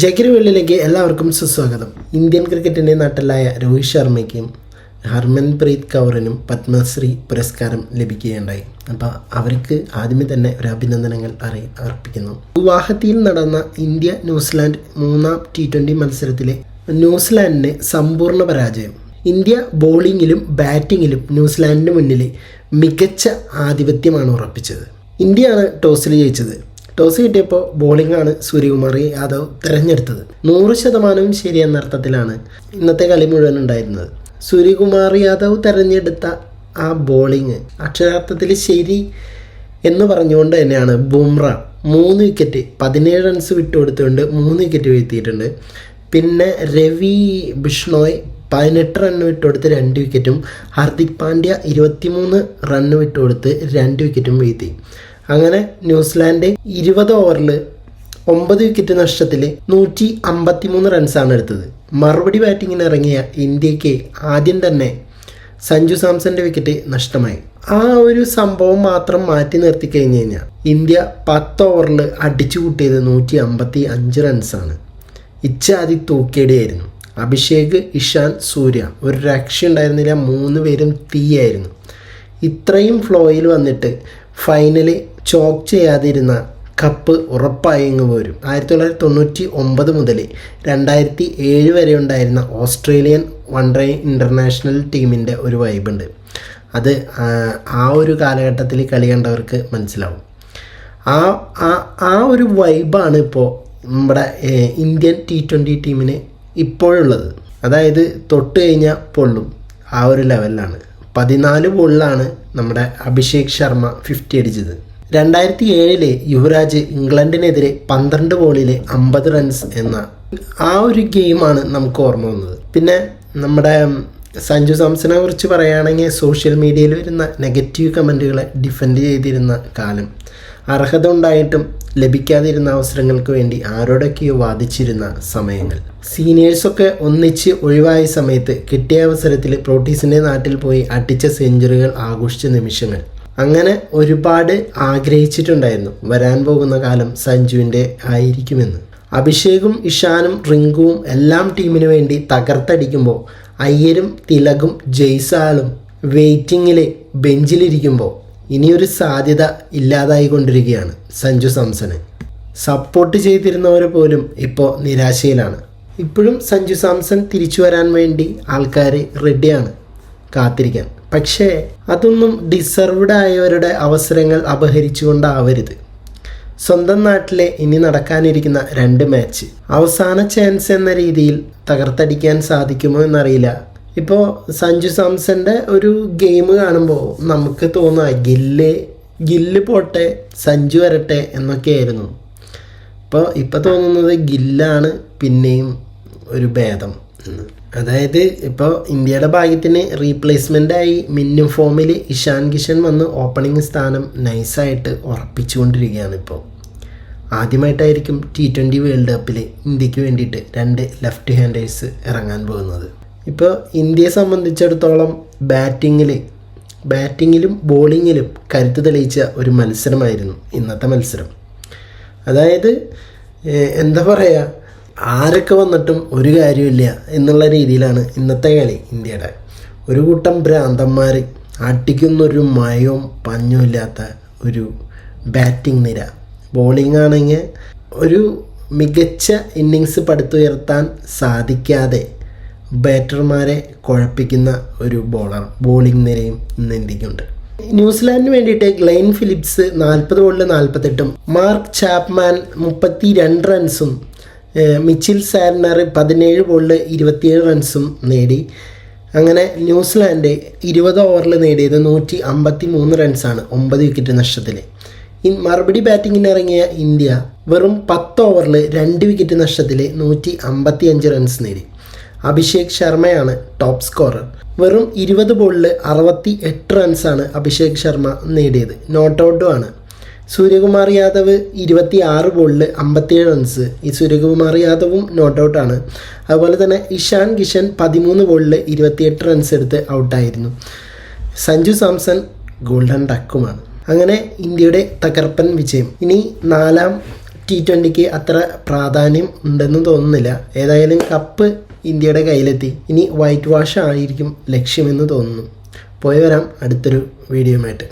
ജഗിരി വെള്ളിലേക്ക് എല്ലാവർക്കും സുസ്വാഗതം. ഇന്ത്യൻ ക്രിക്കറ്റിന്റെ നട്ടലായ രോഹിത് ശർമ്മയ്ക്കും ഹർമൻപ്രീത് കൗറിനും പത്മശ്രീ പുരസ്കാരം ലഭിക്കുകയുണ്ടായി. അപ്പോൾ അവർക്ക് ആദ്യമേ തന്നെ ഒരു അഭിനന്ദനങ്ങൾ അറി അർപ്പിക്കുന്നു. ഗുവാഹത്തിയിൽ നടന്ന ഇന്ത്യ ന്യൂസിലാൻഡ് മൂന്നാം ടി ട്വന്റി മത്സരത്തിലെ ന്യൂസിലാൻഡിന് സമ്പൂർണ പരാജയം. ഇന്ത്യ ബോളിങ്ങിലും ബാറ്റിങ്ങിലും ന്യൂസിലാൻഡിന് മുന്നിൽ മികച്ച ആധിപത്യമാണ് ഉറപ്പിച്ചത്. ഇന്ത്യയാണ് ടോസിൽ ജയിച്ചത്. ടോസ് കിട്ടിയപ്പോൾ ബോളിംഗാണ് സൂര്യകുമാർ യാദവ് തിരഞ്ഞെടുത്തത്. നൂറ് ശതമാനവും ശരിയെന്ന അർത്ഥത്തിലാണ് ഇന്നത്തെ കളി മുഴുവൻ ഉണ്ടായിരുന്നത്. സൂര്യകുമാർ യാദവ് തിരഞ്ഞെടുത്ത ആ ബോളിങ് അക്ഷരാർത്ഥത്തിൽ ശരി എന്ന് പറഞ്ഞുകൊണ്ട് തന്നെയാണ് ബുംറ മൂന്ന് വിക്കറ്റ് പതിനേഴ് റൺസ് വിട്ടുകൊടുത്തുകൊണ്ട് മൂന്ന് വിക്കറ്റ് വീഴ്ത്തിയിട്ടുണ്ട്. പിന്നെ രവി ബിഷ്ണോയ് പതിനെട്ട് റണ്ണ് വിട്ടുകൊടുത്ത് രണ്ട് വിക്കറ്റും ഹാർദിക് പാണ്ഡ്യ ഇരുപത്തിമൂന്ന് റണ്ണ് വിട്ടുകൊടുത്ത് രണ്ട് വിക്കറ്റും വീഴ്ത്തി. അങ്ങനെ ന്യൂസിലാൻഡ് ഇരുപത് ഓവറിൽ ഒമ്പത് വിക്കറ്റ് നഷ്ടത്തിൽ നൂറ്റി അമ്പത്തിമൂന്ന് റൺസാണ് എടുത്തത്. മറുപടി ബാറ്റിങ്ങിന് ഇറങ്ങിയ ഇന്ത്യയ്ക്ക് ആദ്യം തന്നെ സഞ്ജു സാംസന്റെ വിക്കറ്റ് നഷ്ടമായി. ആ ഒരു സംഭവം മാത്രം മാറ്റി നിർത്തി കഴിഞ്ഞ് കഴിഞ്ഞാൽ ഇന്ത്യ പത്ത് ഓവറിൽ അടിച്ചു കൂട്ടിയത് നൂറ്റി അമ്പത്തി അഞ്ച് റൺസാണ് ഇച്ചാതി തൂക്കേടിയായിരുന്നു. അഭിഷേക് ഇഷാൻ സൂര്യ ഒരു രക്ഷ ഉണ്ടായിരുന്നില്ല മൂന്ന് പേരും തീയായിരുന്നു ഇത്രയും ഫ്ലോയിൽ വന്നിട്ട് ഫൈനൽ ചോക്ക് ചെയ്യാതിരുന്ന കപ്പ് ഉറപ്പായി ഇങ്ങ് വരും ആയിരത്തി തൊള്ളായിരത്തി തൊണ്ണൂറ്റി ഒമ്പത് മുതൽ രണ്ടായിരത്തി ഏഴ് വരെ ഉണ്ടായിരുന്ന ഓസ്ട്രേലിയൻ വൺ ഡേ ഇന്റർനാഷണൽ ടീമിന്റെ ഒരു വൈബുണ്ട് അത് ആ, ഒരു കാലഘട്ടത്തിൽ കളി കണ്ടവർക്ക് മനസ്സിലാവും. ആ ആ ഒരു വൈബാണ് ഇപ്പോൾ നമ്മുടെ ഇന്ത്യൻ ടി ട്വന്റി ടീമിന് ഇപ്പോഴുള്ളത്. അതായത് തൊട്ട് കഴിഞ്ഞാൽ പൊള്ളും ആ ഒരു ലെവലിലാണ് പതിനാല് ബോളിലാണ് നമ്മുടെ അഭിഷേക് ശർമ്മ ഫിഫ്റ്റി അടിച്ചത്. രണ്ടായിരത്തി ഏഴിലെ യുവരാജ് ഇംഗ്ലണ്ടിനെതിരെ പന്ത്രണ്ട് ബോളിലെ അമ്പത് റൺസ് എന്ന ആ ഒരു ഗെയിമാണ് നമുക്ക് ഓർമ്മ വന്നത്. പിന്നെ നമ്മുടെ സഞ്ജു സാംസനെ കുറിച്ച് പറയുകയാണെങ്കിൽ സോഷ്യൽ മീഡിയയിൽ വരുന്ന നെഗറ്റീവ് കമന്റുകളെ ഡിഫെൻഡ് ചെയ്തിരുന്ന കാലം. അർഹത ഉണ്ടായിട്ടും ലഭിക്കാതിരുന്ന അവസരങ്ങൾക്ക് വേണ്ടി ആരോടൊക്കെയോ വാദിച്ചിരുന്ന സമയങ്ങൾ. സീനിയേഴ്സൊക്കെ ഒന്നിച്ച് ഒഴിവായ സമയത്ത് കിട്ടിയ അവസരത്തിൽ പ്രോട്ടീസിന്റെ നാട്ടിൽ പോയി അടിച്ച സെഞ്ചുറികൾ ആഘോഷിച്ച നിമിഷങ്ങൾ. അങ്ങനെ ഒരുപാട് ആഗ്രഹിച്ചിട്ടുണ്ടായിരുന്നു. വരാൻ പോകുന്ന കാലം സഞ്ജുവിന്റെ ആയിരിക്കുമെന്ന്. അഭിഷേകും ഇഷാനും റിങ്കുവും എല്ലാം ടീമിന് വേണ്ടി തകർത്തടിക്കുമ്പോൾ അയ്യരും തിലകും ജയ്സാലും വെയിറ്റിങ്ങിൽ ബെഞ്ചിലിരിക്കുമ്പോൾ ഇനിയൊരു സാധ്യത ഇല്ലാതായി കൊണ്ടിരിക്കുകയാണ് സഞ്ജു സാംസന് സപ്പോർട്ട് ചെയ്തിരുന്നവർ പോലും ഇപ്പോൾ നിരാശയിലാണ്. ഇപ്പോഴും സഞ്ജു സാംസൺ തിരിച്ചു വരാൻ വേണ്ടി ആൾക്കാർ റെഡിയാണ് കാത്തിരിക്കാൻ. പക്ഷേ അതൊന്നും ഡിസർവ്ഡ് ആയവരുടെ അവസരങ്ങൾ അപഹരിച്ചുകൊണ്ടാവരുത്. സ്വന്തം നാട്ടിലെ ഇനി നടക്കാനിരിക്കുന്ന രണ്ട് മാച്ച് അവസാന ചാൻസ് എന്ന രീതിയിൽ തകർത്തടിക്കാൻ സാധിക്കുമോ എന്നറിയില്ല. ഇപ്പോൾ സഞ്ജു സാംസന്റെ ഒരു ഗെയിം കാണുമ്പോൾ നമുക്ക് തോന്നുക ഗില്ല് ഗില്ല് പോട്ടെ സഞ്ജു വരട്ടെ എന്നൊക്കെയായിരുന്നു. ഇപ്പോൾ ഇപ്പോൾ തോന്നുന്നത് ഗില്ലാണ് പിന്നെയും ഒരു ഭേദം. അതായത് ഇപ്പോൾ ഇന്ത്യയുടെ ഭാഗ്യത്തിന് റീപ്ലേസ്മെന്റായി മിന്നും ഫോമിൽ ഇഷാൻ കിഷൻ വന്ന് ഓപ്പണിംഗ് സ്ഥാനം നൈസായിട്ട് ഉറപ്പിച്ചുകൊണ്ടിരിക്കുകയാണ് ഇപ്പോൾ ആദ്യമായിട്ടായിരിക്കും ടി ട്വന്റി വേൾഡ് കപ്പിൽ ഇന്ത്യയ്ക്ക് വേണ്ടിയിട്ട് രണ്ട് ലെഫ്റ്റ് ഹാൻഡേഴ്സ് ഇറങ്ങാൻ പോകുന്നത്. ഇപ്പോൾ ഇന്ത്യയെ സംബന്ധിച്ചിടത്തോളം ബാറ്റിങ്ങിൽ ബാറ്റിങ്ങിലും ബോളിങ്ങിലും കരുത്ത് തെളിയിച്ച ഒരു മത്സരമായിരുന്നു ഇന്നത്തെ മത്സരം. അതായത് എന്താ പറയുക ആരൊക്കെ വന്നിട്ടും ഒരു കാര്യമില്ല എന്നുള്ള രീതിയിലാണ് ഇന്നത്തെ കളി ഇന്ത്യയുടെ. ഒരു കൂട്ടം ഭ്രാന്തന്മാർ അടിക്കുന്നൊരു മയവും പഞ്ഞും ഇല്ലാത്ത ഒരു ബാറ്റിംഗ് നിര. ബോളിംഗ് ആണെങ്കിൽ ഒരു മികച്ച ഇന്നിങ്സ് പടുത്തുയർത്താൻ സാധിക്കാതെ ബാറ്റർമാരെ കുഴപ്പിക്കുന്ന ഒരു ബോളർ ബോളിംഗ് നിരയും ഇന്ന് ഇന്ത്യക്കുണ്ട്. ന്യൂസിലാൻഡിന് വേണ്ടിയിട്ട് ഗ്ലെയിൻ ഫിലിപ്സ് നാൽപ്പത് ബോളിൽ നാൽപ്പത്തെട്ടും മാർക്ക് ചാപ്മാൻ മുപ്പത്തി രണ്ട് റൺസും മിച്ചിൽ സാർണർ പതിനേഴ് ബോളിൽ ഇരുപത്തിയേഴ് റൺസും നേടി. അങ്ങനെ ന്യൂസിലാൻഡ് ഇരുപത് ഓവറിൽ നേടിയത് നൂറ്റി അമ്പത്തി മൂന്ന് റൺസാണ് ഒമ്പത് വിക്കറ്റ് നഷ്ടത്തിൽ മറുപടി ബാറ്റിങ്ങിന് ഇറങ്ങിയ ഇന്ത്യ വെറും പത്ത് ഓവറിൽ രണ്ട് വിക്കറ്റ് നഷ്ടത്തിൽ നൂറ്റി അമ്പത്തി അഞ്ച് റൺസ് നേടി. അഭിഷേക് ശർമ്മയാണ് ടോപ്പ് സ്കോറർ വെറും ഇരുപത് ബോളിൽ അറുപത്തി എട്ട് റൺസാണ് അഭിഷേക് ശർമ്മ നേടിയത്. നോട്ട് ഔട്ടും ആണ്. സൂര്യകുമാർ യാദവ് ഇരുപത്തി ആറ് ബോളിൽ അമ്പത്തിയേഴ് റൺസ് ഈ സൂര്യകുമാർ യാദവും നോട്ട് ഔട്ടാണ് അതുപോലെ തന്നെ ഇഷാൻ കിഷൻ പതിമൂന്ന് ബോളിൽ ഇരുപത്തിയെട്ട് റൺസ് എടുത്ത് ഔട്ടായിരുന്നു സഞ്ജു സാംസൺ ഗോൾഡൻ ഡക്കുമാണ്. അങ്ങനെ ഇന്ത്യയുടെ തകർപ്പൻ വിജയം. ഇനി നാലാം ടി ട്വന്റിക്ക് അത്ര പ്രാധാന്യം ഉണ്ടെന്ന് തോന്നുന്നില്ല. ഏതായാലും കപ്പ് ഇന്ത്യയുടെ കയ്യിലെത്തി. ഇനി വൈറ്റ് വാഷ് ആയിരിക്കും ലക്ഷ്യമെന്ന് തോന്നുന്നു. പോയി വരാം അടുത്തൊരു വീഡിയോയുമായിട്ട്